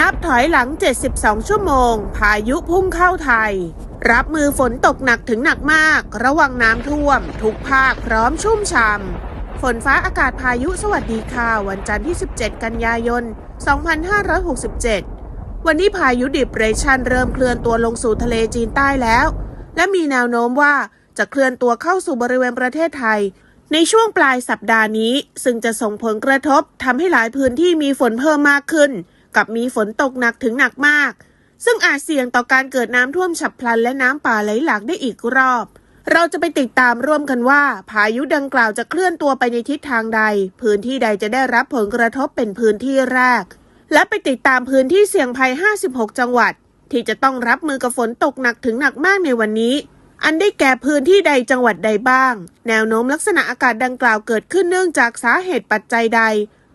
นับถอยหลัง 72 ชั่วโมง พายุพุ่งเข้าไทย รับมือฝนตกหนักถึงหนักมาก ระวังน้ำท่วม ทุกภาคพร้อมชุ่มฉ่ำฝนฟ้าอากาศพายุสวัสดีค่ะ วันจันทร์ที่ 17 กันยายน 2567 วันนี้พายุดิบเรชันเริ่มเคลื่อนตัวลงสู่ทะเลจีนใต้แล้ว และมีแนวโน้มว่าจะเคลื่อนตัวเข้าสู่บริเวณประเทศไทย ในช่วงปลายสัปดาห์นี้ ซึ่งจะส่งผลกระทบทำให้หลายพื้นที่มีฝนเพิ่มมากขึ้น กับมีฝนตกหนักถึงหนักมาก ซึ่งอาจเสี่ยงต่อการเกิดน้ำท่วมฉับพลันและน้ำป่าไหลหลากได้อีกรอบ เราจะไปติดตามร่วมกันว่า พายุดังกล่าวจะเคลื่อนตัวไปในทิศทางใด พื้นที่ใดจะได้รับผลกระทบเป็นพื้นที่แรก และไปติดตามพื้นที่เสี่ยงภัย 56 จังหวัด ที่จะต้องรับมือกับฝนตกหนักถึงหนักมากในวันนี้อันได้แก่พื้นที่ใดจังหวัดใดบ้าง แนวโน้มลักษณะอากาศดังกล่าวเกิดขึ้นเนื่องจากสาเหตุปัจจัยใด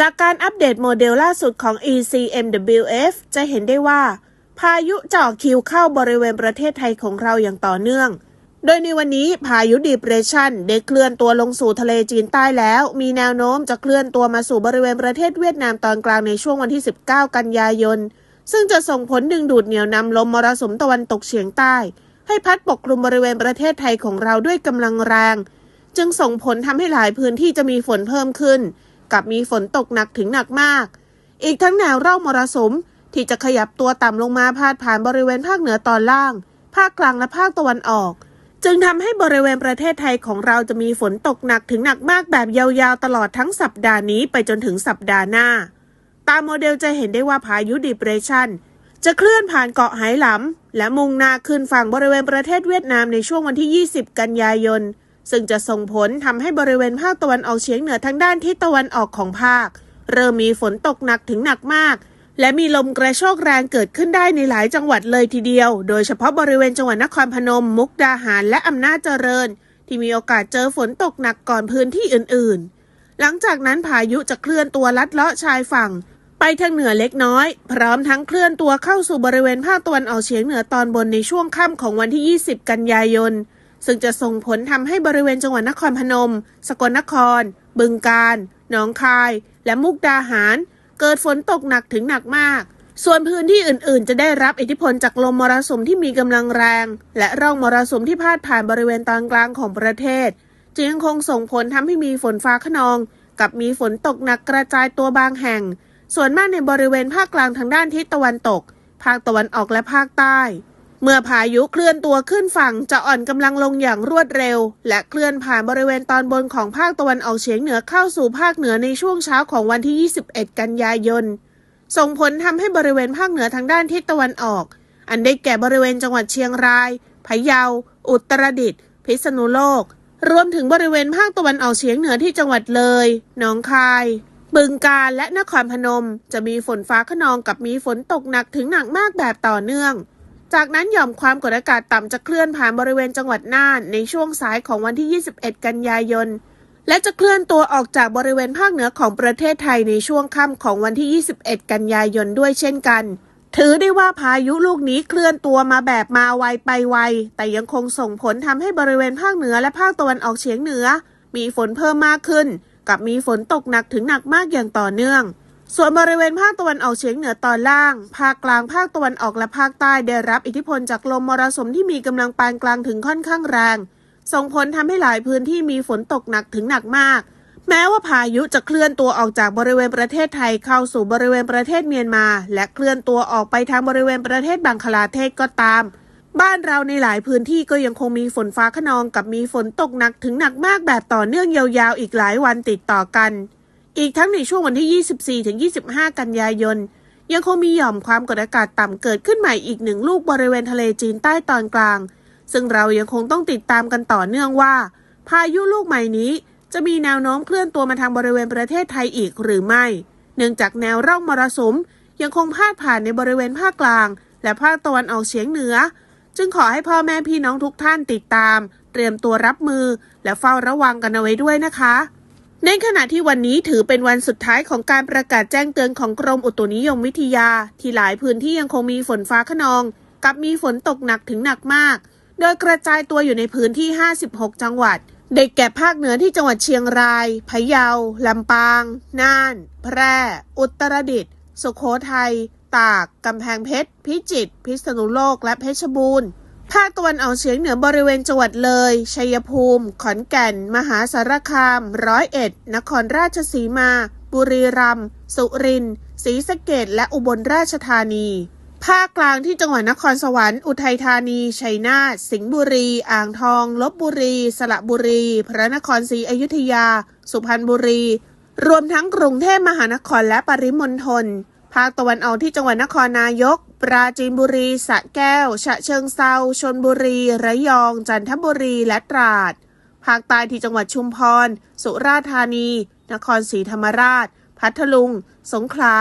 จากการอัปเดตโมเดลล่าสุดของ ECMWF จะเห็นได้ว่า พายุจะอคิวเข้าบริเวณประเทศไทยของเราอย่างต่อเนื่อง โดยในวันนี้พายุดีเพรสชันได้เคลื่อนตัวลงสู่ทะเลจีนใต้แล้ว มีแนวโน้มจะเคลื่อนตัวมาสู่บริเวณประเทศเวียดนามตอนกลางในช่วงวันที่ 19 กันยายน ซึ่งจะส่งผลดึงดูดเหนี่ยวนำลมมรสุมตะวันตกเฉียงใต้ ให้พัดปกคลุมบริเวณประเทศไทยของเราด้วยกำลังแรง จึงส่งผลทำให้หลายพื้นที่จะมีฝนเพิ่มขึ้น กับมีฝนตกหนักถึงหนักมาก อีกทั้งแนวร่องมรสุมที่จะขยับตัวต่ำลงมาพาดผ่านบริเวณภาคเหนือตอนล่าง ภาคกลางและภาคตะวันออก จึงทำให้บริเวณประเทศไทยของเราจะมีฝนตกหนักถึงหนักมากแบบยาวๆ ตลอดทั้งสัปดาห์นี้ไปจนถึงสัปดาห์หน้า ตามโมเดลจะเห็นได้ว่าพายุดิเปรชันจะเคลื่อนผ่านเกาะไหหลำและมุ่งหน้าขึ้นฝั่งบริเวณประเทศเวียดนามในช่วงวันที่ 20 กันยายน ซึ่งจะส่งผลทำให้บริเวณภาคตะวันออกเฉียงเหนือทางด้านทิศตะวันออกของภาค เริ่มมีฝนตกหนักถึงหนักมาก และมีลมกระโชกแรงเกิดขึ้นได้ในหลายจังหวัดเลยทีเดียว โดยเฉพาะบริเวณจังหวัดนครพนม มุกดาหาร และอำนาจเจริญ ที่มีโอกาสเจอฝนตกหนักก่อนพื้นที่อื่น ๆ หลังจากนั้นพายุจะเคลื่อนตัวลัดเลาะชายฝั่ง ไปทางเหนือเล็กน้อย พร้อมทั้งเคลื่อนตัวเข้าสู่บริเวณภาคตะวันออกเฉียงเหนือตอนบนในช่วงค่ำของวันที่ 20 กันยายน ซึ่งจะส่งผลทำให้บริเวณจังหวัดนครพนม สกลนคร บึงกาฬหนองคาย และมุกดาหาร เกิดฝนตกหนักถึงหนักมาก ส่วนพื้นที่อื่น ๆ จะได้รับอิทธิพลจากลมมรสุมที่มีกำลังแรง และร่องมรสุมที่พาดผ่านบริเวณตอนกลางของประเทศ จึงยังคงส่งผลทำให้มีฝนฟ้าขนอง กับมีฝนตกหนักกระจายตัวบางแห่ง ส่วนมากในบริเวณภาคกลางทางด้านทิศตะวันตก ภาคตะวันออกและภาคใต้ เมื่อพายุเคลื่อนตัวขึ้นฝั่งจะอ่อนกำลังลงอย่างรวดเร็ว และเคลื่อนผ่านบริเวณตอนบนของภาคตะวันออกเฉียงเหนือเข้าสู่ภาคเหนือในช่วงเช้าของวันที่ 21 กันยายน ส่งผลทำให้บริเวณภาคเหนือทางด้านทิศตะวันออก อันได้แก่บริเวณจังหวัดเชียงราย พะเยา อุตรดิตถ์ พิษณุโลก รวมถึงบริเวณภาคตะวันออกเฉียงเหนือที่จังหวัดเลย หนองคายบึงกาฬและนครพนม จะมีฝนฟ้าขนองกับมีฝนตกหนักถึงหนักมากแบบต่อเนื่อง จากนั้นหย่อมความกดอากาศต่ำจะเคลื่อนผ่านบริเวณจังหวัดน่านในช่วงสายของวันที่ 21 กันยายน และจะเคลื่อนตัวออกจากบริเวณภาคเหนือของประเทศไทยในช่วงค่ำของวันที่ 21 กันยายนด้วยเช่นกัน ถือได้ว่าพายุลูกนี้เคลื่อนตัวมาแบบมาไวไปไว แต่ยังคงส่งผลทำให้บริเวณภาคเหนือและภาคตะวันออกเฉียงเหนือ มีฝนเพิ่มมากขึ้น กับมีฝนตกหนักถึงหนักมากอย่างต่อเนื่อง ส่วนบริเวณภาคตะวันออกเฉียงเหนือตอนล่าง ภาคกลาง ภาคตะวันออกและภาคใต้ได้รับอิทธิพลจากลมมรสุมที่มีกำลังปานกลางถึงค่อนข้างแรง ส่งผลทำให้หลายพื้นที่มีฝนตกหนักถึงหนักมาก แม้ว่าพายุจะเคลื่อนตัวออกจากบริเวณประเทศไทยเข้าสู่บริเวณประเทศเมียนมา และเคลื่อนตัวออกไปทางบริเวณประเทศบังคลาเทศก็ตาม บ้านเราในหลายพื้นที่ก็ยังคงมีฝนฟ้าขนองกับมีฝนตกหนักถึงหนักมากแบบต่อเนื่องยาวๆอีกหลายวันติดต่อกัน อีกทั้งในช่วงวันที่ 24 ถึง 25 กันยายน ยังคงมีหย่อมความกดอากาศต่ำเกิดขึ้นใหม่อีกหนึ่งลูกบริเวณทะเลจีนใต้ตอนกลาง ซึ่งเรายังคงต้องติดตามกันต่อเนื่องว่า พายุลูกใหม่นี้จะมีแนวโน้มเคลื่อนตัวมาทางบริเวณประเทศไทยอีกหรือไม่ เนื่องจากแนวร่องมรสุมยังคงพาดผ่านในบริเวณภาคกลาง และภาคตะวันออกเฉียงเหนือ จึงขอให้พ่อแม่พี่น้องทุกท่านติดตาม เตรียมตัวรับมือ และเฝ้าระวังกันเอาไว้ด้วยนะคะ ในขณะที่วันนี้ถือเป็นวันสุดท้ายของการประกาศแจ้งเตือนของกรมอุตุนิยมวิทยา ที่หลายพื้นที่ยังคงมีฝนฟ้าขนอง กับมีฝนตกหนักถึงหนักมาก โดยกระจายตัวอยู่ในพื้นที่ 56 จังหวัดเด็กแก่ภาคเหนือที่จังหวัดเชียงราย พะเยา ลำปาง น่าน แพร่ อุตรดิตถ์ สุโขทัย ตาก กำแพงเพชร พิจิตร พิษณุโลก และเพชรบูรณ์ ภาคตะวันออกเฉียงเหนือบริเวณจังหวัดเลย ชัยภูมิ ขอนแก่น มหาสารคาม ร้อยเอ็ด นครราชสีมา บุรีรัมย์ สุรินทร์ ศรีสะเกษและอุบลราชธานี ภาคกลางที่จังหวัดนครสวรรค์ อุทัยธานี ชัยนาท สิงห์บุรี อ่างทอง ลบบุรี สระบุรี พระนครศรีอยุธยา สุพรรณบุรี รวมทั้งกรุงเทพมหานครและปริมณฑล ภาคตะวันออกที่จังหวัดนครนายก ปราจีนบุรี สระแก้ว ฉะเชิงเซาชนบุรี ระยอง จันทบุรี และตราด ภาคใต้ที่จังหวัดชุมพร สุราษฎร์ธานี นครศรีธรรมราช พัทลุง สงขลา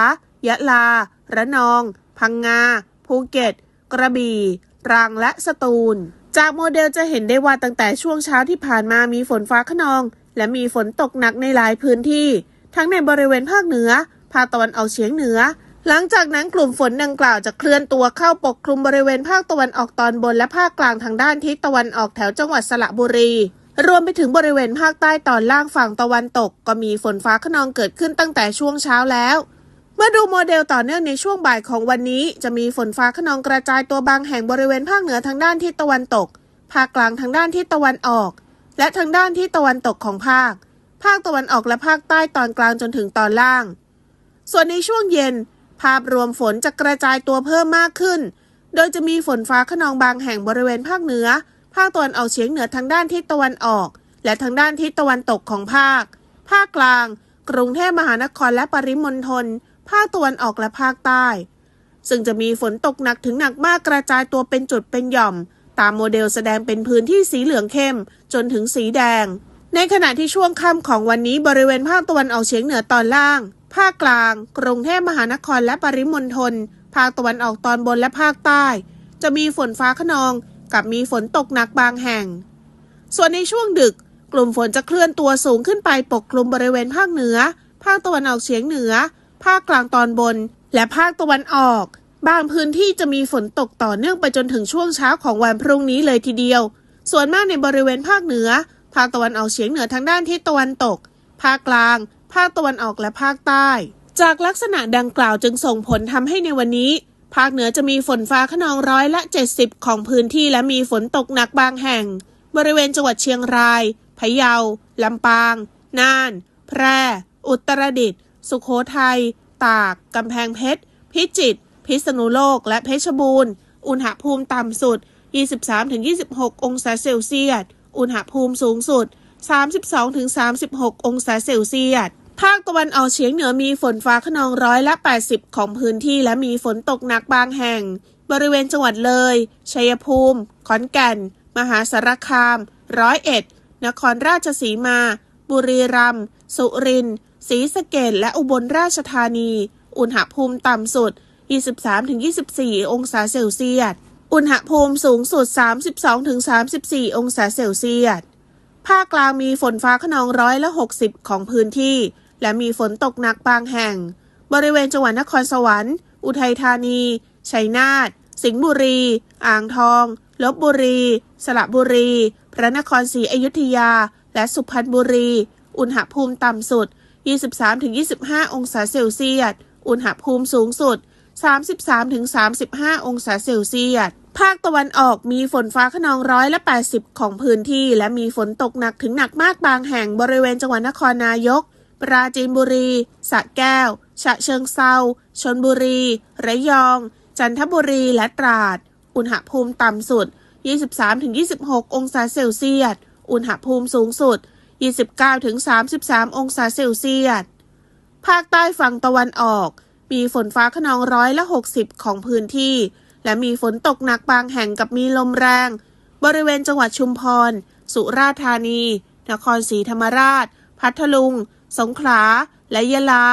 ยะลา ระนอง พังงา ภูเก็ต กระบี่ตรังและสตูล จากโมเดลจะเห็นได้ว่าตั้งแต่ช่วงเช้าที่ผ่านมามีฝนฟ้าขนอง และมีฝนตกหนักในหลายพื้นที่ ทั้งในบริเวณภาคเหนือ ภาคตะวันออกเฉียงเหนือ หลังจากนั้นกลุ่มฝนดังกล่าวจะเคลื่อนตัวเข้าปกคลุมบริเวณภาคตะวันออกตอนบนและภาคกลางทางด้านทิศตะวันออกแถวจังหวัดสระบุรี รวมไปถึงบริเวณภาคใต้ตอนล่างฝั่งตะวันตก ก็มีฝนฟ้าขนองเกิดขึ้นตั้งแต่ช่วงเช้าแล้วเมื่อดูโมเดลต่อเนื่องในช่วงบ่ายของวันนี้ จะมีฝนฟ้าขนองกระจายตัวบางแห่งบริเวณภาคเหนือทางด้านทิศตะวันตก ภาคกลางทางด้านทิศตะวันออก และทางด้านทิศตะวันตกของภาค ภาคตะวันออกและภาคใต้ตอนกลางจนถึงตอนล่าง ส่วนในช่วงเย็น ภาพรวมฝนจะกระจายตัวเพิ่มมากขึ้น โดยจะมีฝนฟ้าขนองบางแห่งบริเวณภาคเหนือ ภาคตะวันออกเฉียงเหนือทางด้านทิศตะวันออก และทางด้านทิศตะวันตกของภาค ภาคกลาง กรุงเทพมหานครและปริมณฑล ภาคตะวันออกและภาคใต้ ซึ่งจะมีฝนตกหนักถึงหนักมากกระจายตัวเป็นจุดเป็นหย่อม ตามโมเดลแสดงเป็นพื้นที่สีเหลืองเข้ม จนถึงสีแดง ในขณะที่ช่วงค่ำของวันนี้บริเวณภาคตะวันออกเฉียงเหนือตอนล่าง ภาคกลาง กรุงเทพมหานครและปริมณฑล ภาคตะวันออกตอนบนและภาคใต้ จะมีฝนฟ้าขนองกับมีฝนตกหนักบางแห่ง ส่วนในช่วงดึก กลุ่มฝนจะเคลื่อนตัวสูงขึ้นไปปกคลุมบริเวณภาคเหนือ ภาคตะวันออกเฉียงเหนือ ภาคกลางตอนบน และภาคตะวันออก บางพื้นที่จะมีฝนตกต่อเนื่องไปจนถึงช่วงเช้าของวันพรุ่งนี้เลยทีเดียว ส่วนมากในบริเวณภาคเหนือ ภาคตะวันออกเฉียงเหนือทางด้านทิศตะวันตก ภาคกลาง ภาคตะวันออกและภาคใต้ จากลักษณะดังกล่าวจึงส่งผลทำให้ในวันนี้ ภาคเหนือจะมีฝนฟ้าขนองร้อยละ 70 ของพื้นที่และมีฝนตกหนักบางแห่ง บริเวณจังหวัดเชียงราย พะเยา ลำปาง น่าน แพร่ อุตรดิตถ์ สุโขทัย ตาก กำแพงเพชร พิจิตร พิษณุโลก และเพชรบูรณ์ อุณหภูมิต่ำสุด 23-26 องศาเซลเซียส อุณหภูมิสูงสุด 32-36 องศาเซลเซียส ภาคตะวันออกเฉียงเหนือมีฝนฟ้าขนองร้อยละ 80 ของพื้นที่และมีฝนตกหนักบางแห่ง บริเวณจังหวัดเลย ชัยภูมิ ขอนแก่น มหาสารคาม ร้อยเอ็ด นครราชสีมา บุรีรัมย์ สุรินทร์ ศรีสะเกษและอุบลราชธานี อุณหภูมิต่ำสุด 23-24 องศาเซลเซียส อุณหภูมิสูงสุด 32-34 องศาเซลเซียส ภาคกลางมีฝนฟ้าขนองร้อยละ 60 ของพื้นที่ และมีฝนตกหนักบางแห่ง บริเวณจังหวัดนครสวรรค์ อุทัยธานี ชัยนาท สิงห์บุรี อ่างทอง ลบบุรี สระบุรี พระนครศรีอยุธยา และสุพรรณบุรี อุณหภูมิต่ำสุด 23-25 องศาเซลเซียส อุณหภูมิสูงสุด 33-35 องศาเซลเซียสภาคตะวันออกมีฝนฟ้าขนองร้อยละ 80 ของพื้นที่ และมีฝนตกหนักถึงหนักมากบางแห่งบริเวณจังหวัดนครนายก ปราจีนบุรี สระแก้ว ฉะเชิงเซาชนบุรี ระยอง จันทบุรีและตราด อุณหภูมิต่ำสุด 23-26 องศาเซลเซียส อุณหภูมิสูงสุด 29-33 องศาเซลเซียส ภาคใต้ฝั่งตะวันออก มีฝนฟ้าขนองร้อยละ 60 ของพื้นที่ และมีฝนตกหนักบางแห่งกับมีลมแรง บริเวณจังหวัดชุมพร สุราษฎร์ธานี นครศรีธรรมราช พัทลุง สงขลา และยะลา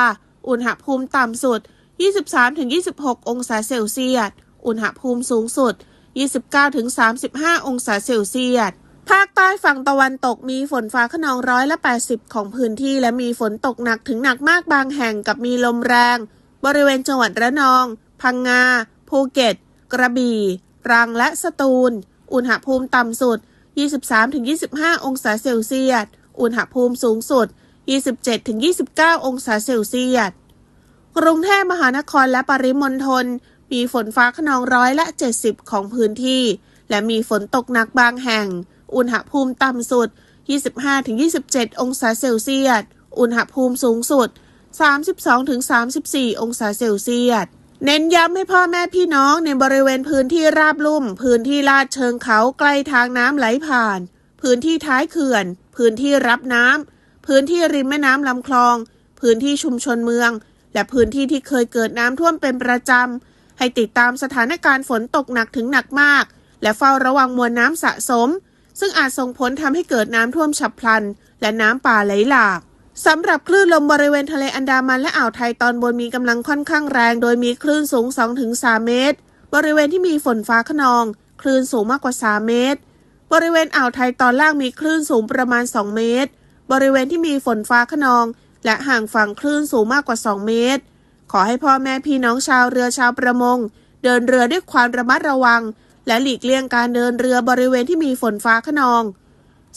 อุณหภูมิต่ำสุด 23-26 องศาเซลเซียส อุณหภูมิสูงสุด 29-35 องศาเซลเซียส ภาคใต้ฝั่งตะวันตกมีฝนฟ้าขนองร้อยละ 80 ของพื้นที่ และมีฝนตกหนักถึงหนักมากบางแห่งกับมีลมแรง บริเวณจังหวัดระนอง พังงา ภูเก็ต กระบี่ตรังและสตูล อุณหภูมิต่ำสุด 23-25 องศาเซลเซียส อุณหภูมิสูงสุด 27-29 องศาเซลเซียส กรุงเทพมหานครและปริมณฑลมีฝนฟ้าขนองร้อยละ 70 ของพื้นที่ และมีฝนตกหนักบางแห่ง อุณหภูมิต่ำสุด 25-27 องศาเซลเซียส อุณหภูมิสูงสุด 32-34 องศาเซลเซียสเน้นย้ำให้พ่อแม่พี่น้องในบริเวณพื้นที่ราบลุ่ม พื้นที่ลาดเชิงเขาใกล้ทางน้ำไหลผ่าน พื้นที่ท้ายเขื่อน พื้นที่รับน้ำ พื้นที่ริมแม่น้ำลำคลอง พื้นที่ชุมชนเมือง และพื้นที่ที่เคยเกิดน้ำท่วมเป็นประจำ ให้ติดตามสถานการณ์ฝนตกหนักถึงหนักมาก และเฝ้าระวังมวลน้ำสะสม ซึ่งอาจส่งผลทำให้เกิดน้ำท่วมฉับพลัน และน้ำป่าไหลหลากสำหรับคลื่นลมบริเวณทะเลอันดามันและอ่าวไทยตอนบนมีกำลังค่อนข้างแรง โดยมีคลื่นสูง 2-3 เมตร บริเวณที่มีฝนฟ้าขนอง คลื่นสูงมากกว่า 3 เมตร บริเวณอ่าวไทยตอนล่างมีคลื่นสูงประมาณ 2 เมตร บริเวณที่มีฝนฟ้าขนอง และห่างฝั่งคลื่นสูงมากกว่า 2 เมตร ขอให้พ่อแม่พี่น้องชาวเรือชาวประมง เดินเรือด้วยความระมัดระวัง และหลีกเลี่ยงการเดินเรือบริเวณที่มีฝนฟ้าขนอง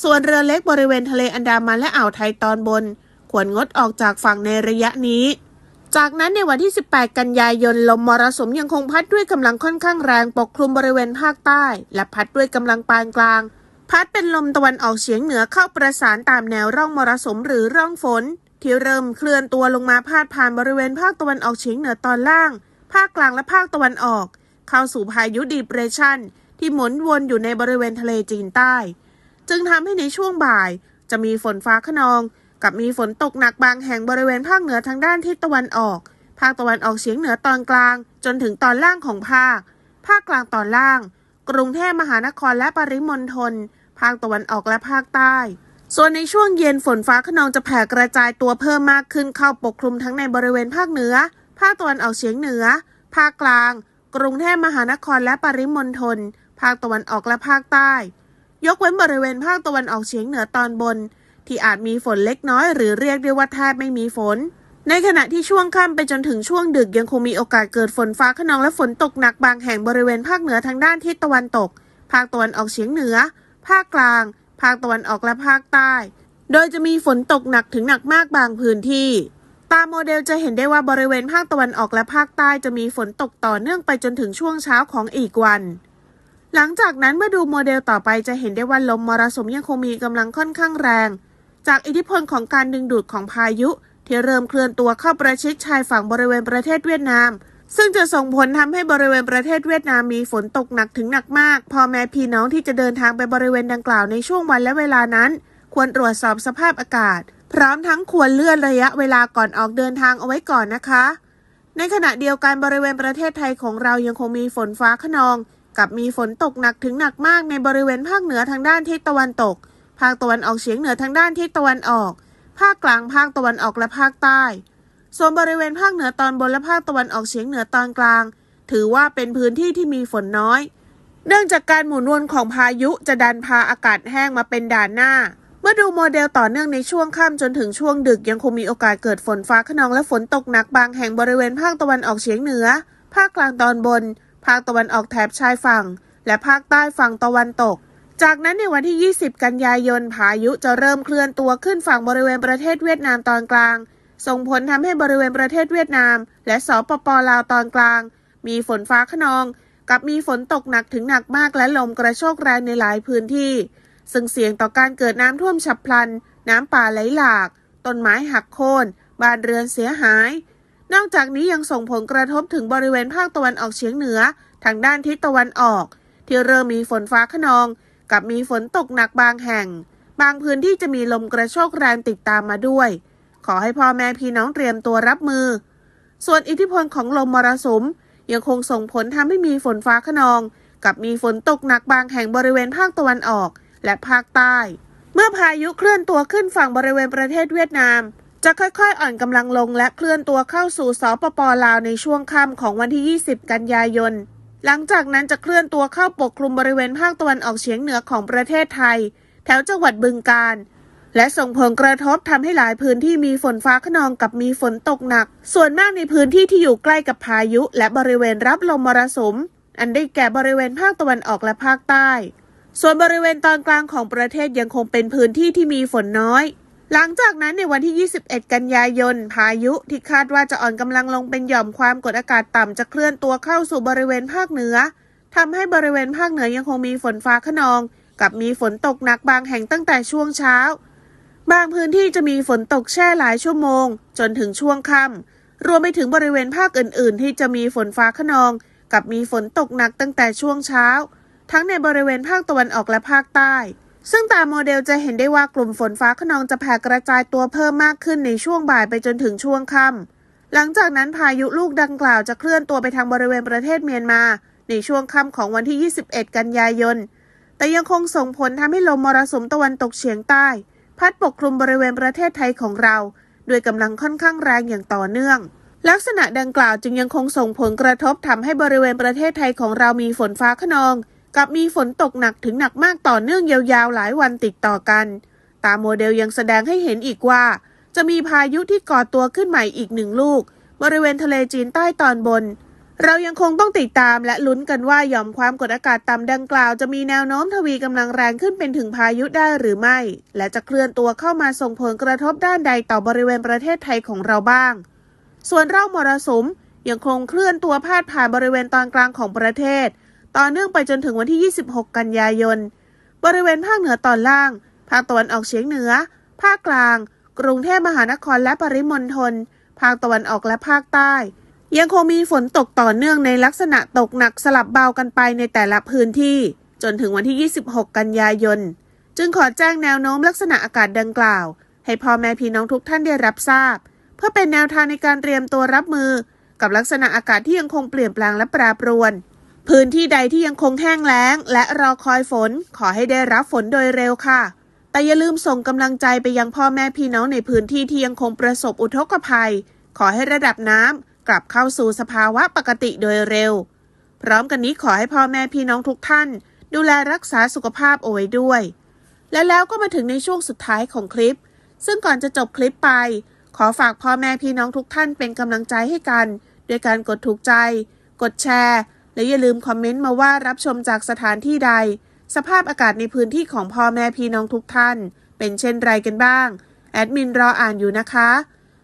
ส่วนเรือเล็กบริเวณทะเลอันดามันและอ่าวไทยตอนบน ควรงดออกจากฝั่งในระยะนี้ จากนั้นในวันที่ 18 กันยายนลมมรสุมยังคงพัดด้วยกำลังค่อนข้างแรงปกคลุมบริเวณภาคใต้ และพัดด้วยกำลังปานกลาง พัดเป็นลมตะวันออกเฉียงเหนือเข้าประสานตามแนวร่องมรสุมหรือร่องฝน ที่เริ่มเคลื่อนตัวลงมาพาดผ่านบริเวณภาคตะวันออกเฉียงเหนือตอนล่าง ภาคกลางและภาคตะวันออก เข้าสู่พายุดีเปรชันที่หมุนวนอยู่ในบริเวณทะเลจีนใต้ จึงทำให้ในช่วงบ่าย จะมีฝนฟ้าขนอง กับมีฝนตกหนักบางแห่งบริเวณภาคเหนือทางด้านทิศตะวันออก ภาคตะวันออกเฉียงเหนือตอนกลาง จนถึงตอนล่างของภาค ภาคกลางตอนล่าง กรุงเทพมหานครและปริมณฑล ภาคตะวันออกและภาคใต้ส่วนในช่วงเย็นฝนฟ้าขนองจะแผ่กระจายตัวเพิ่มมากขึ้นเข้าปกคลุมทั้งในบริเวณภาคเหนือ ภาคตะวันออกเฉียงเหนือ ภาคกลาง กรุงเทพมหานครและปริมณฑล ภาคตะวันออกและภาคใต้ ยกเว้นบริเวณภาคตะวันออกเฉียงเหนือตอนบน ที่อาจมีฝนเล็กน้อยหรือเรียกได้ว่าแทบไม่มีฝน ในขณะที่ช่วงค่ำไปจนถึงช่วงดึกยังคงมีโอกาสเกิดฝนฟ้าขนองและฝนตกหนักบางแห่งบริเวณภาคเหนือทางด้านทิศตะวันตก ภาคตะวันออกเฉียงเหนือ ภาคกลาง ภาคตะวันออกและภาคใต้ โดยจะมีฝนตกหนักถึงหนักมากบางพื้นที่ ตามโมเดลจะเห็นได้ว่าบริเวณภาคตะวันออกและภาคใต้จะมีฝนตกต่อเนื่องไปจนถึงช่วงเช้าของอีกวัน หลังจากนั้นเมื่อดูโมเดลต่อไปจะเห็นได้ว่าลมมรสุมยังคงมีกำลังค่อนข้างแรง จากอิทธิพลของการดึงดูดของพายุที่เริ่มเคลื่อนตัวเข้าประชิดชายฝั่งบริเวณประเทศเวียดนาม ซึ่งจะส่งผลทำให้บริเวณประเทศเวียดนามมีฝนตกหนักถึงหนักมากพ่อแม่พี่น้องที่จะเดินทางไปบริเวณดังกล่าวในช่วงวันและเวลานั้น ควรตรวจสอบสภาพอากาศ พร้อมทั้งควรเลื่อนระยะเวลาก่อนออกเดินทางเอาไว้ก่อนนะคะ ในขณะเดียวกันบริเวณประเทศไทยของเรายังคงมีฝนฟ้าขนอง กับมีฝนตกหนักถึงหนักมากในบริเวณภาคเหนือทางด้านทิศตะวันตก ภาคตะวันออกเฉียงเหนือทางด้านทิศตะวันออก ภาคกลางภาคตะวันออกและภาคใต้ ส่วนบริเวณภาคเหนือตอนบนและภาคตะวันออกเฉียงเหนือตอนกลาง ถือว่าเป็นพื้นที่ที่มีฝนน้อย เนื่องจากการหมุนวนของพายุจะดันพาอากาศแห้งมาเป็นด่านหน้า เมื่อดูโมเดลต่อเนื่องในช่วงค่ำจนถึงช่วงดึกยังคงมีโอกาสเกิดฝนฟ้าขนองและฝนตกหนักบางแห่งบริเวณภาคตะวันออกเฉียงเหนือ ภาคกลางตอนบน ภาคตะวันออกแถบชายฝั่ง และภาคใต้ฝั่งตะวันตกจากนั้นในวันที่ 20 กันยายน พายุจะเริ่มเคลื่อนตัวขึ้นฝั่งบริเวณประเทศเวียดนามตอนกลาง ส่งผลทำให้บริเวณประเทศเวียดนาม และสปปลาวตอนกลาง มีฝนฟ้าขนอง กับมีฝนตกหนักถึงหนักมากและลมกระโชกแรงในหลายพื้นที่ ซึ่งเสี่ยงต่อการเกิดน้ำท่วมฉับพลัน น้ำป่าไหลหลาก ต้นไม้หักโค่นบ้านเรือนเสียหาย นอกจากนี้ยังส่งผลกระทบถึงบริเวณภาคตะวันออกเฉียงเหนือ ทางด้านทิศตะวันออก ที่เริ่มมีฝนฟ้าขนอง กับมีฝนตกหนักบางแห่ง บางพื้นที่จะมีลมกระโชกแรงติดตามมาด้วย ขอให้พ่อแม่พี่น้องเตรียมตัวรับมือ ส่วนอิทธิพลของลมมรสุม ยังคงส่งผลทำให้มีฝนฟ้าขนอง กับมีฝนตกหนักบางแห่งบริเวณภาคตะวันออกและภาคใต้ เมื่อพายุเคลื่อนตัวขึ้นฝั่งบริเวณประเทศเวียดนาม จะค่อยๆ อ่อนกำลังลงและเคลื่อนตัวเข้าสู่สปปลาวในช่วงค่ำของวันที่ 20 กันยายน หลังจากนั้นจะเคลื่อนตัวเข้าปกคลุมบริเวณภาคตะวันออกเฉียงเหนือของประเทศไทย แถวจังหวัดบึงกาฬ และส่งผลกระทบทำให้หลายพื้นที่มีฝนฟ้าขนองกับมีฝนตกหนัก ส่วนมากในพื้นที่ที่อยู่ใกล้กับพายุ และบริเวณรับลมมรสุม อันได้แก่บริเวณภาคตะวันออกและภาคใต้ ส่วนบริเวณตอนกลางของประเทศยังคงเป็นพื้นที่ที่มีฝนน้อย หลังจากนั้นในวันที่ 21 กันยายน พายุที่คาดว่าจะอ่อนกำลังลงเป็นหย่อมความกดอากาศต่ำจะเคลื่อนตัวเข้าสู่บริเวณภาคเหนือทำให้บริเวณภาคเหนือยังคงมีฝนฟ้าขนอง กับมีฝนตกหนักบางแห่งตั้งแต่ช่วงเช้า บางพื้นที่จะมีฝนตกแช่หลายชั่วโมง จนถึงช่วงค่ำรวมไปถึงบริเวณภาคอื่น ๆ ที่จะมีฝนฟ้าขนอง กับมีฝนตกหนักตั้งแต่ช่วงเช้า ทั้งในบริเวณภาคตะวันออกและภาคใต้ ซึ่งตามโมเดลจะเห็นได้ว่ากลุ่มฝนฟ้าขนองจะแผ่กระจายตัวเพิ่มมากขึ้นในช่วงบ่ายไปจนถึงช่วงค่ำหลังจากนั้นพายุลูกดังกล่าวจะเคลื่อนตัวไปทางบริเวณประเทศเมียนมา ในช่วงค่ำของวันที่ 21 กันยายน แต่ยังคงส่งผลทำให้ลมมรสุมตะวันตกเฉียงใต้ พัดปกคลุมบริเวณประเทศไทยของเรา ด้วยกำลังค่อนข้างแรงอย่างต่อเนื่อง ลักษณะดังกล่าวจึงยังคงส่งผลกระทบทำให้บริเวณประเทศไทยของเรามีฝนฟ้าขนอง กับมีฝนตกหนักถึงหนักมากต่อเนื่องยาวๆ หลายวันติดต่อกัน ตามโมเดลยังแสดงให้เห็นอีกว่า จะมีพายุที่ก่อตัวขึ้นใหม่อีกหนึ่งลูก บริเวณทะเลจีนใต้ตอนบน เรายังคงต้องติดตามและลุ้นกันว่าหย่อมความกดอากาศต่ำดังกล่าวจะมีแนวโน้มทวีกำลังแรงขึ้นเป็นถึงพายุได้หรือไม่ และจะเคลื่อนตัวเข้ามาส่งผลกระทบด้านใดต่อบริเวณประเทศไทยของเราบ้าง ส่วนร่องมรสุมยังคงเคลื่อนตัวพาดผ่านบริเวณตอนกลางของประเทศ ต่อเนื่องไปจนถึงวันที่ 26 กันยายน บริเวณภาคเหนือตอนล่าง ภาคตะวันออกเฉียงเหนือ ภาคกลาง กรุงเทพมหานครและปริมณฑล ภาคตะวันออกและภาคใต้ ยังคงมีฝนตกต่อเนื่องในลักษณะตกหนักสลับเบากันไปในแต่ละพื้นที่ จนถึงวันที่ 26 กันยายน จึงขอแจ้งแนวโน้มลักษณะอากาศดังกล่าว ให้พ่อแม่พี่น้องทุกท่านได้รับทราบ เพื่อเป็นแนวทางในการเตรียมตัวรับมือ กับลักษณะอากาศที่ยังคงเปลี่ยนแปลงและปรปรวน พื้นที่ใดที่ยังคงแห้งแล้ง และรอคอยฝน ขอให้ได้รับฝนโดยเร็วค่ะ แต่อย่าลืมส่งกำลังใจไปยังพ่อแม่พี่น้องในพื้นที่ที่ยังคงประสบอุทกภัย ขอให้ระดับน้ำ กลับเข้าสู่สภาวะปกติโดยเร็ว พร้อมกันนี้ขอให้พ่อแม่พี่น้องทุกท่าน ดูแลรักษาสุขภาพเอาไว้ด้วย และแล้วก็มาถึงในช่วงสุดท้ายของคลิป ซึ่งก่อนจะจบคลิปไป ขอฝากพ่อแม่พี่น้องทุกท่านเป็นกำลังใจให้กันด้วยการกดถูกใจ กดแชร์ และอย่าลืมคอมเมนต์มาว่ารับชมจากสถานที่ใด สภาพอากาศในพื้นที่ของพ่อแม่พี่น้องทุกท่าน เป็นเช่นไรกันบ้าง แอดมินรออ่านอยู่นะคะ